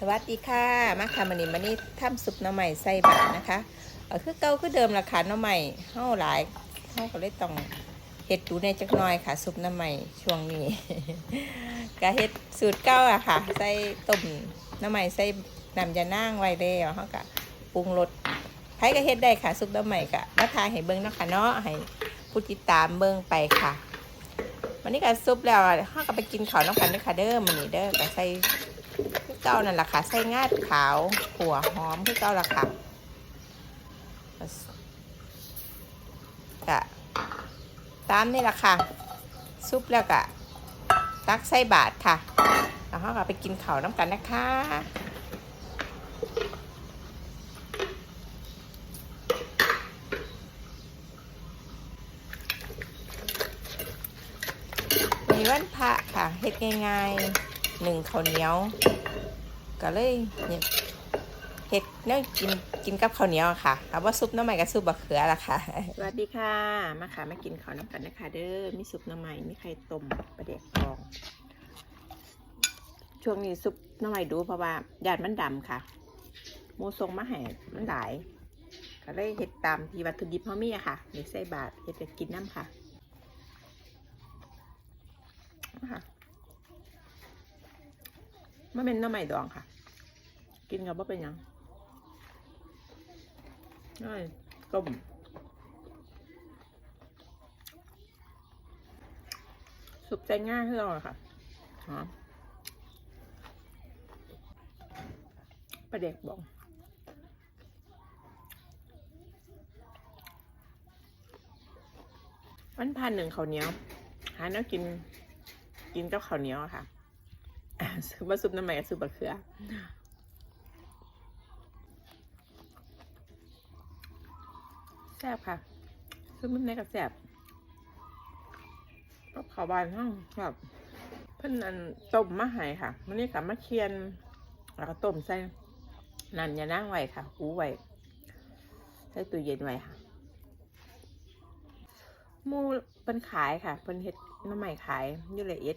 สวัสดีค่ะมาค่ะมันนี้มันนี้ทำซุปน้ำใหม่ใส่บาตรนะคะเออคือเก่าคือเดิมราคาน้ำใหม่เท่าหลายเท่าก็เลยต้องเฮ็ดดูในจักน่อยค่ะ ซุปน้ำใหม่ช่วงนี้ก็เฮ็ดสูตรเก่าอะค่ะ ใส่ต้มน้ำใหม่ใส่น้ำยานั่งไว้แล้วเขาก็ปรุงรสใครก็เฮ็ดได้ค่ะ ซุปน้ำใหม่ก็มาทายให้เบิ่งเนาะค่ะเนาะให้ผู้ติดตามเบิ่งไปค่ะวันนี้ก็ซุปแล้วเขาก็ไปกินข้าวน้ำกันด้อค่ะเด้อมื้อนี้เด้อก็ใส่ เก่านั่นแหละค่ะ ใส่งาดขาวหัวหอมคือเก่าละค่ะกะตามนี่แหละค่ะ ซุปแล้วกะตักใส่บาทค่ะแล้วเราก็ไปกินข้าวน้ำกันนะคะมีวันพระค่ะเฮ็ดง่ายๆหนึ่งข้าวเหนียว ก็เลยเนี่ยเฮ็ดเนี่ยกินกินกับข้าวเหนียวค่ะเอาว่าซุปน้ำใหม่กับซุปบะเขือละค่ะ สวัสดีค่ะ มาค่ะมากินข้าวน้ำกันนะคะ เด้อ มีซุปน้ำใหม่มีไข่ต้มปลาเด็กทอง ช่วงนี้ซุปน้ำใหม่ดูเพราะว่าญาติมันดำค่ะหมูทรงมาแห่มันหลายก็เลยเฮ็ดตามที่วัตถุดิบเขามีอะค่ะนี่ใส่บาทเฮ็ดจะกินน้ำค่ะค่ะมันเป็นน้ำใหม่ดองค่ะ กินกับว่าเป็นยังน้อยต้มสุปใจง่ายที่เราค่ะหอมปลาเด็กบอกวันพันหนึ่งข้าวเหนียว หาแน้วกินกินกับข้าวเหนียวค่ะซื้อมาซุปน้ำใหม่กับซุปบะเขือ แซ่บค่ะซุปมันในกับแซ่บก็ขอบานห้องแบบเพิ่นอันต้มมะหายค่ะมันนี่กับมะเคียน แล้วก็ต้มใส่นันยานั่งไว้ค่ะหูไว้ใส่ตู้เย็นไว้ค่ะมูเพิ่นขายค่ะเพิ่นเฮ็ดน้ำใหม่ขายยูเลเอ็ด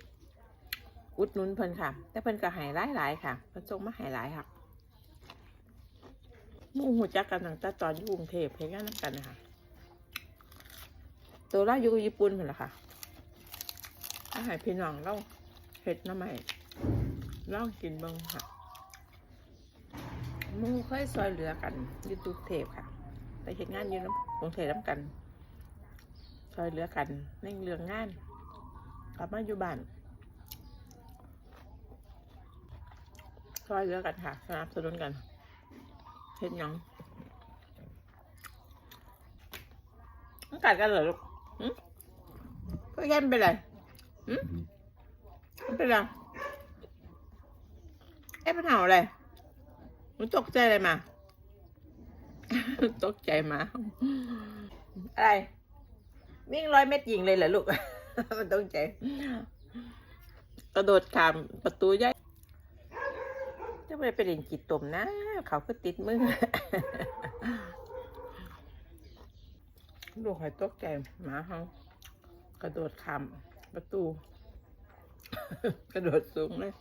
อุดหนุนเพิ่นค่ะ แต่เพิ่นก็หายหลายๆค่ะเพิ่นส่งมาหายหลายค่ะ มู่หูจักกันตั้งแต่ตอนอยู่กรุงเทพเฮ็ดงานนกันนะคะตัวเราอยู่ญี่ปุ่นเพิ่นละค่ะอาหารพี่น้องเราเฮ็ดหน้ำใหม่ลองกินบิ่งค่ะมู่เคยซอยเหลือกันอยู่กรุเทพค่ะไปเฮ็ดงานอยู่น้ำกรุงเทพน้ำกัน ซอยเหลือกันในเรื่องงานกลับมาอยู่บ้านซอยเหลือกันค่ะสนับสนุนกัน เห็นยังมันกัดกันเหรอลูกก็แย่นไปเลยหึมันเป็นไรเอ๊ะมันเห่าอะไรมันตกใจอะไรมา ตกใจมา อะไร วิ่งร้อยเมตรยิงเลยเหรอลูก มันต้องใจ กระโดดข้ามประตูใหญ่ จะไปเล่นจิตตมนะ เขาก็ติดมือลูกหอยตกใจหมาเขากระโดดข้ามประตู กระโดดสูงเลย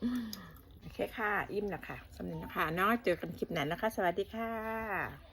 แค่ค่าอิ่มนะคะสำเร็จนะคะเนาะเจอกันคลิปไหนนะคะ สวัสดีค่ะ